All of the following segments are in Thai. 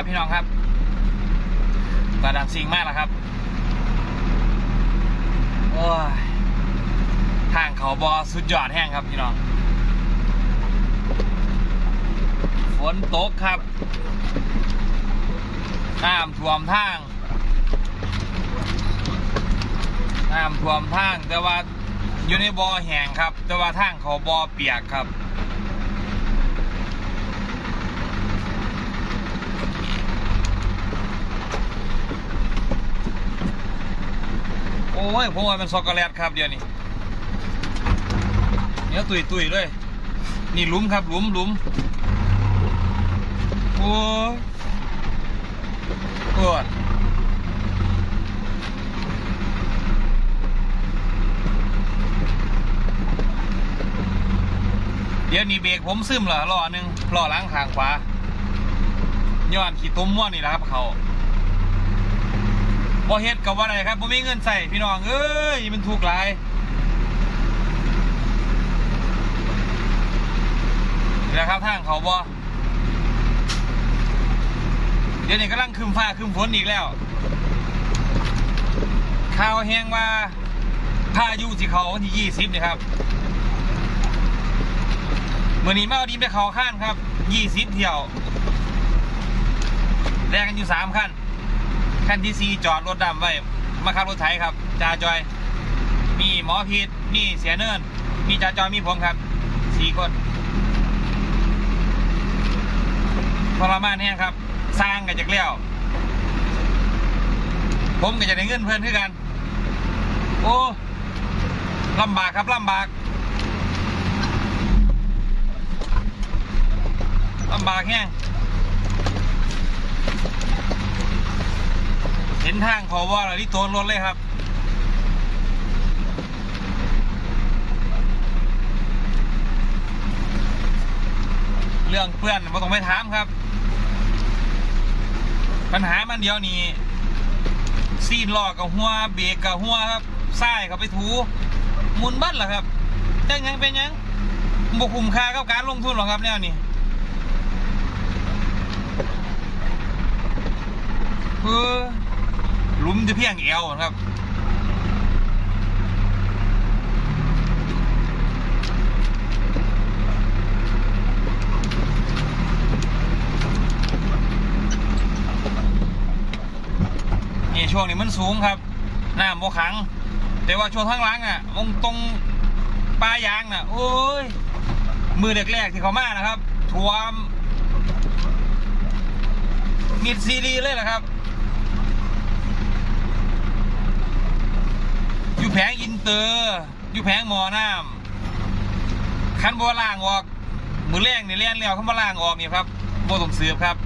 ครับพี่น้องครับระดันซิงมากแล้วครับโอ้ยทางเขาบอสุดยอดแห้งครับพี่น้องฝนตกครับน้ำท่วมทางน้ำท่วมทางแต่ว่าอยู่ในบอ่อแห้งครับ แต่ว่าทางเขาบอ่อเปียกครับ อ้ยผมว่าเป็นช็อกโกแลตครับเดี๋ยวนี้เนื้อตุยตุยๆเลยนี่หลุมครับหลุมหลุมโอ้ยปวดเดี๋ยวนี้เบรกผมซึมเหรอล้อหนึ่งล้อล้างข้างขวาย้อนขี่ตุ้มม่วนนี่แหละครับเขา บ่เฮ็ดกับว่าอะไรครับบ่มีเงินใส่พี่น้องเอ้ยมันถูกหลายนะครับทางเขาบ่เดี๋ยวนี้กำลังคืมฟ้าคืมฝนอีกแล้วข่าวแห้งว่าพายุสิเขาวันที่ยี่สิบนี่ครับเมื่อนี้มาเอาดินไปเขาข้านครับยี่สิบเที่ยวแลกกันอยู่สามขั้น ขั้นที่สี่จอดรถดำไว้ มาขับรถไถครับจ่าจอย มีหมอพีดมีเสียเนิน มีจ่าจอยมีผมครับสี่คนทรมานเนี่ยครับ สร้างกันจากเลี้ยวผมก็จะได้เงินเพื่อนคือกัน โอ้ลำบากครับลำบากลำบากแห้ง เห็นทางขอว่าอะไรที่โตนรถเลยครับเรื่องเพื่อนไม่ต้องไปถามครับ ปัญหามันเดียวนี้ซีนล้อกับหัวเบรกกับหัวครับซ้ายกับไปถูมุนบัดเหรอครับจะยังเป็นยังบกคุมค่ากับการลงทุนหรอครับแนวนี้เออ ลุมจะเพียงเอวครับนี่ช่วงนี้มันสูงครับน้ำโบขัง แต่ว่าช่วงข้างล่างอะตรงตรงปลายางน่ะโอ้ยมือแรกๆที่เขามานะครับทวมมิดซีรีเลยแหละครับ อยู่แผงอินเตอร์ อยู่แผงหมอน้ำคันบัวล่างออก มือแรงนี่เลี้ยนเลี้ยวขันบัวล่างออกนี่ครับโบต้องเสือครับ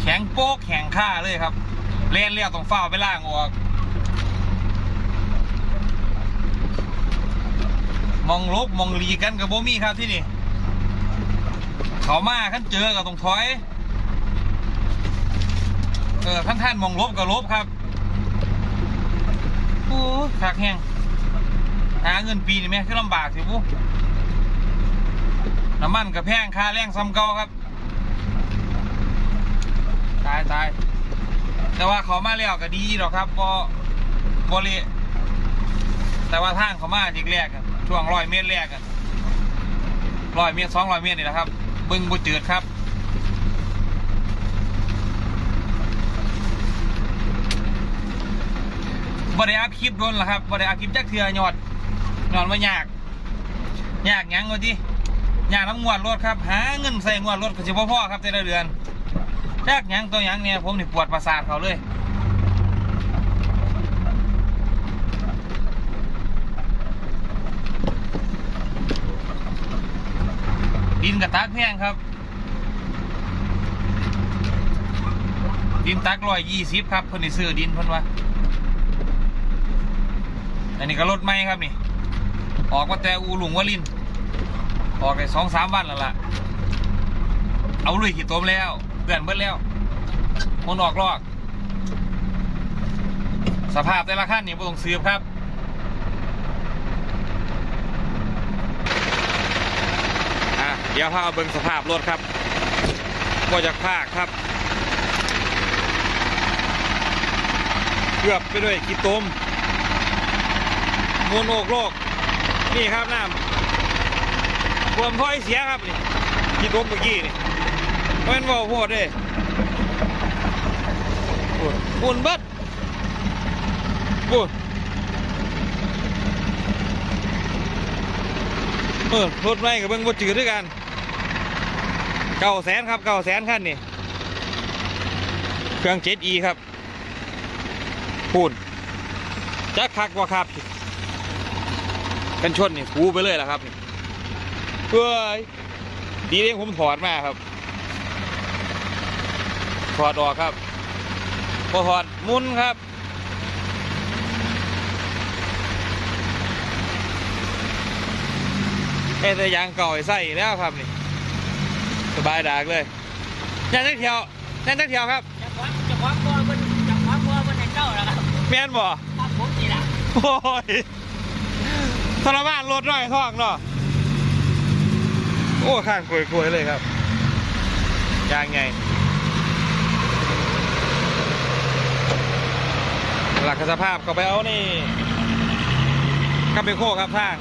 แข็งโป๊กแข็งค่าเลยครับเลี้ยนเลี้ยวต้องเฝ้าไปล่างออก มองลบมองลีกันกับโบมี่ครับที่นี่เขามาขั้นเจอกับตรงถอย เออขั้นท่านมองลบกับลบครับโอ้ขากแห้ง หาเงินปีนี่ไหมคือลำบากสิปุ๊น้ำมันกับแพงค่าแรงซ้ำเก่าครับ ตายตายแต่ว่าเขามาแล้วก็ดีหรอกครับบอบริแต่ว่าทางเขามาจิกแรกอะช่วงร้อยเมตรแรกร้อยเมตรสองร้อยเมตรนี่แหละครับ บึงบุจืดครับบ่ได้อัพคลิปโดนหรอครับบ่ได้อัพคลิปจักเทือยอด ยอดว่ายากยากยังวะดิยากน้ำงวดรถครับ หาเงินใส่งวดรถก็สิบ่พอครับแต่ละเดือนยากยังตัวยังเนี่ยผมนี่ปวดประสาทเขาเลยดินกับตักแพงครับ ดินตักร้อยยี่สิบครับเพิ่นด้ซื้อดินเพิ่นว่าอันนี้ก็รถไหมครับนี่ ออกมาแต่อูหลุงวลิน ออกไปสองสามวันแล้วล่ะ เอาลุยขี่ตัวมแล้วเปื่อนเบิ้แล้วมันออกลอก สภาพแต่ละขั้นนี่บ่ต้องซื้อครับเดี๋ยวพาเอาเบิ่งสภาพรถครับ ก็จะพากครับ เกือบไปด้วยกีต้มมวนโอกโลก นี่ครับน้ำรวมพ่อยเสียครับนี่กีต้มเมื่อกี้นี่เพราะมันบอกโพดเด้ปุ่นปุ่นเบิดปุ่นเออรถไม่กับเบิ้งบ่จืดด้วยกันเก้าแสนครับเก้าแสนขั้นนี่เครื่อง 7e ครับพูนจักคักว่าครับ กันชนนี่คูไปเลยล่ะครับนี่เฮ้ยดีเองผมถอดมาครับถอดออกครับพอถอดหมุนครับเอ้แต่ยางเก่าไอ้ใส่แล้วครับนี่สบายดากเลยยางนักเที่ยวยางนักเที่ยวครับจะคว้าจะคว้าบัวมันจะคว้าบัวมันในเจ้าแล้วครับแม่นบ่ครับผมนี่แหละโอ้ย ทรมานรถน้อยท้องเนาะโอ้ข้างกลวยๆเลยครับยางไงหลักสภาพก็ไปเอานี่กาเปโคครับทาง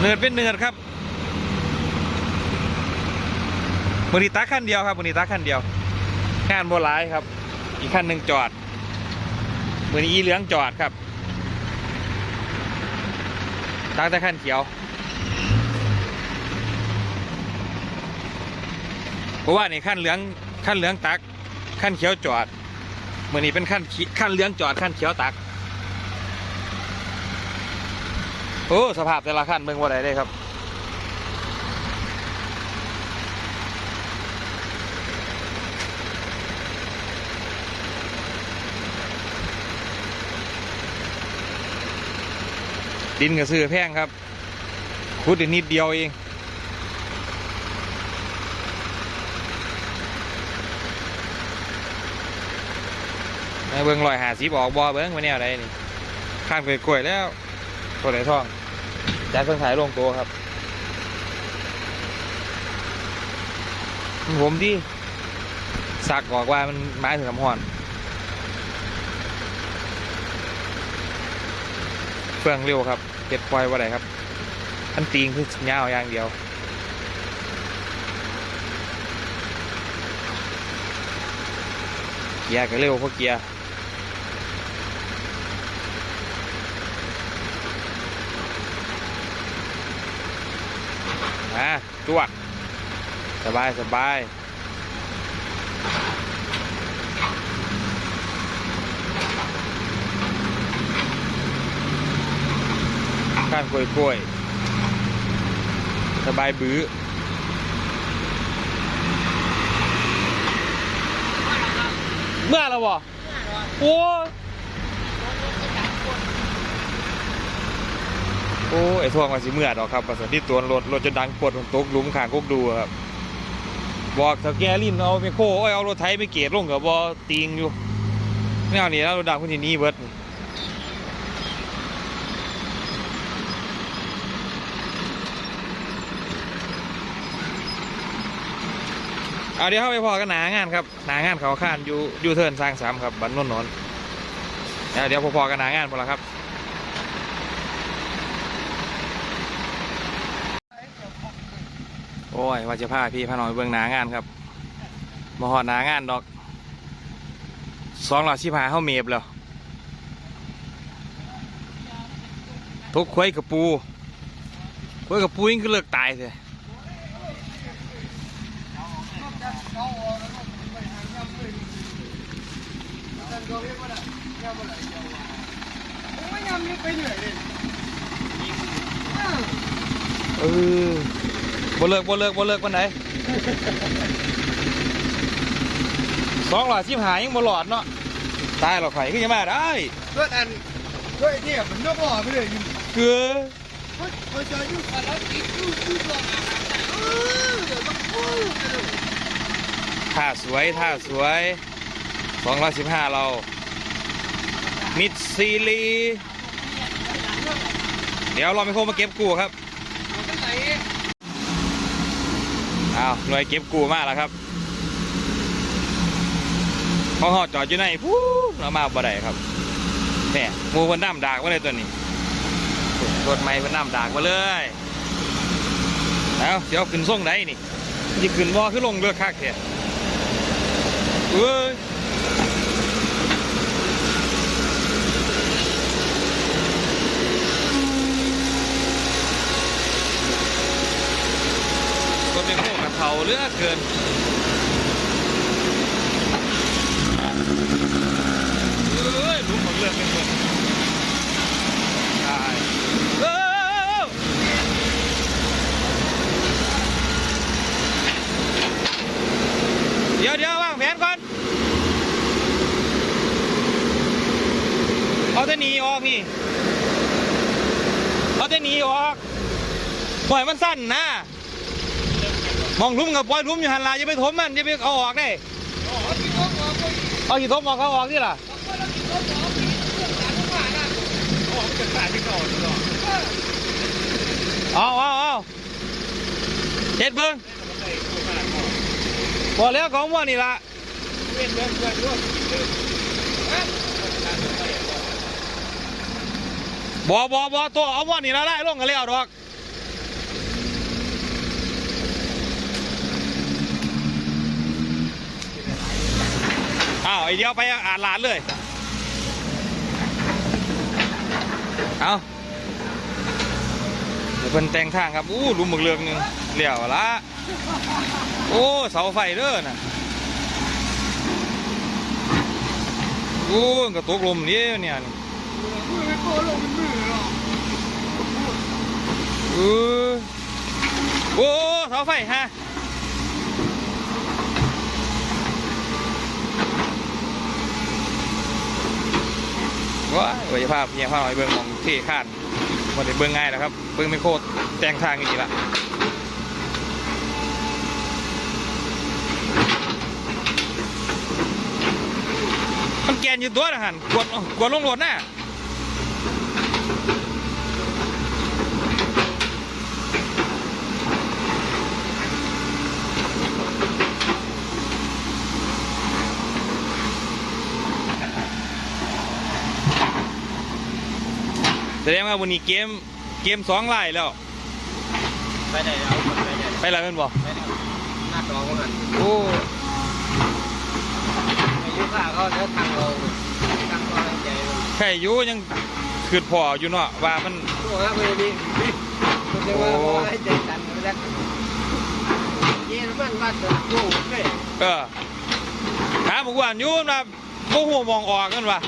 เนือดเป็นเนือดครับมือนีตักขั้นเดียวครับมือนีตักขั้นเดียวงานโบหลายครับ อีกขั้นหนึ่งจอดมือนีอีเหลืองจอดครับ ตักแต่ขั้นเขียวเพราะว่านี่ขั้นเหลืองขั้นเหลืองตักขั้นเขียวจอดเมือนี้เป็นขั้นขั้นเหลืองจอดขั้นเขียวตักโอ้สภาพแต่ละขั้นเมืองว่าไดได้ครับ ดินกับซื้อแพงครับขุดนิดเดียวเองเบิ้งลอยหาสีบอกบอเบิ้งมาแนวใดนี่ข้างไปกล้วยแล้วตัวไหนท่องจ่ายเพิ่งขายลงตัวครับ ผมที่สักบอกว่ามันไม้ถึงน้ำหอน ฟื่องเร็วครับเก็ดปล่อยว่าไรครับอันตีงคือเงาอย่างเดียวเกียร์ก็เร็วเพราะเกียร์มาจวดสบายสบาย ข้านกล้วยกล้วย สบายบื้อเมื่อแล้วบ่โอ้โอ้ไอ้ทวงมาสิเมื่อดอกครับประสที่ตัวรถรถจะดังปวดตกหลุมขางกกดูครับบอกถ้าแกลิ้นเอาไปโค้โอ้ยเอารถไถไปเกียดลงกับบอติงอยู่ไม่เอานี่แล้วรถดังคนที่นี่เบิด เอาเดี๋ยวเข้าไปพอกันหนางานครับหนางานเขาข้านอยู่อยู่เทิร์นสร้างสามครับบันนุ่นนนเดี๋ยวพอๆกันหนางานหมดแล้วครับโอ้ยว่าจะพาพี่พาน้องเบิ่งหนางานครับมาหอดหนางานดอกสองหลอดสิพาเข้าเมฟแล้วทุกควยกับปูควยกับปูยิ่งก็เลิกตายเลย ไม่ยำนี่ไป เหนื่อยเลยเออบ่เลิกบ่เลิกบ่เลิกวันไหนสองหลอดสิบหายังบ่หลอดเนาะตายหรอกไข่ขึ้นจะมาได้เพื่อนอันด้วยเนี่ยมันนกหล่อไปเลยอยู่เกือเฮ้ยเคยเจอยุ่งกันแล้วติดยุ่งยุ่งหล่อเออเดี๋ยวต้องพูดกันเลยท่าสวยท่าสวย สองร้อยสิบห้าเรา มิดซีรีเดี๋ยวเราไปโคมาเก็บกูครับอ้าวหน่วยเก็บกูมากแล้วครับพอหอดจอดอยู่ในพูเรามาบ่ได้ครับแหม่หมูเพิ่นน้ำดากมาเลยตัวนี้รถใหม่เพิ่นน้ำดากมาเลยเอาเดี๋ยวขึ้นส่งไหนนี่จะขึ้นบ่คือลงเรือคักแท้เอ้ยรถเป็นโค้งกับ เขาเหลือกเกินเอ้ยลุกของเรื่องเป็นคนได้เอ้ยเดี๋ยวเดี๋ยววางแผนก่อน เอาแต่หนีออกนี่ เอาแต่หนีออกปล่อยมันสั้นนะ มองลุ้มกับปล่อยลุ้มอยู่หันลายอย่าไปถมมันอย่าไปเอาออกได้อ๋อที่เขาบอาเอากี่ถมออกเขาออกที่ล่ะเขาบอาเอาเอารทุกบ้านนะออกจากสายที่เก่าที่เก่าเออเอาเอาเอาเฮ็ดเบิ้งบอกแล้วของว่านี่ละบอบอบอตัวเอาว่านี่ละไล่ลงกันแล้วดอก อ้าวไอเดียวไปอ่านหลานเลย เอาเดี๋ยวเพิ่นแต่งทางครับ อู้ลุมหมึกเรืองหนึงเลี่ยวละโอ้เสาไฟเด้อน่ะโอ้กระตุกลมนี่เนี่ยนี่มือไม่โตลงเป็นมือหรอกเออโอ้เสาไฟฮะ ว่าวัยภาพเพียงภาพหน่อยเบิ้งของเท่คาดวันนี้เบิ้งง่ายแล้วครับ เบิ้งไม่โคตรแต่งทางอย่างนี้ละมันแกนอยู่ตัวนะหันกวนกวนลงรถน่ะ แสดงว่าวันนี้เกมเกมสองไล่แล้ว ไปไหนเอาคนไปไหนไปแล้วเป็นบ่ไปไหนหน้าจอมันโอ้อายุข้าเขาเดินทางเราทางเราใจเลยแค่อยู่ยังคืดพออยู่เนาะว่ามันตัวครับเลยดิคุณจะว่าให้ใจสั่นไปแล้วเย็นมันว่าจะโง่เลยเออถามบอกว่าอยู่นะโมหัวมองออกกันวะ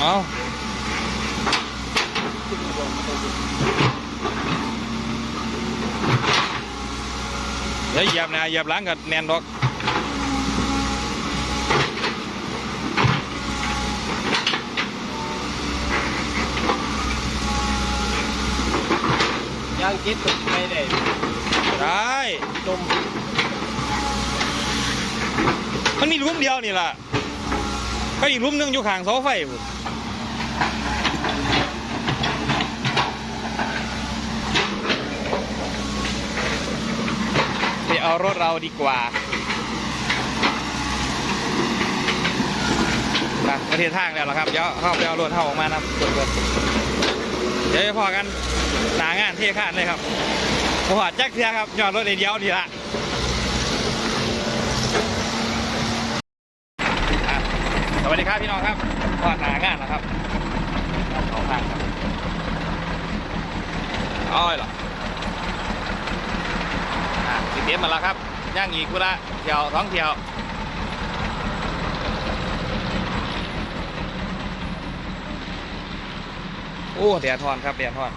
เอาเดี๋ยวเหยียบหนะเหยียบหลังกับแนนดอกยังคิดตกไปได้ได้จมมันมีหลุมเดียวนี่ล่ะ ก็อีกหลุมหนึงอยู่ข้างเสาไฟพุ่นไปเอารถเราดีกว่าไปประเทศทางแล้วล่ะครับเดี๋ยวเข้าไปเอารถเข้าออกมานะครับเดี๋ยวพอกันหนางานเท่ข้านเลยครับผมหอดแจ็คเทียครับยอดรถเดียวนี่ละส วัสดีครับพี่น้องครับทอดหนางานนะครับสองทางครับอ้อยเหรออะสิเตรียมมาแล้วครับย่างอีกคุละเที่ยวท้องเที่ยวโอ้แดดทอนครับแดดทอน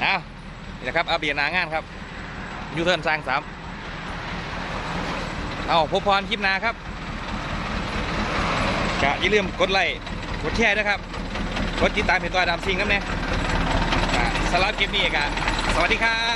เอานี่แหละครับอัปเดตหนางานครับยูเทิร์นสร้างสาม เอาพบพรคลิปนาครับกะอย่าลืมกดไลค์กดแชร์ด้วยครับกดติดตามเพจตัวดำซิงน้ำเนี่ยสำหรับคลิปนี้กะสวัสดีครับ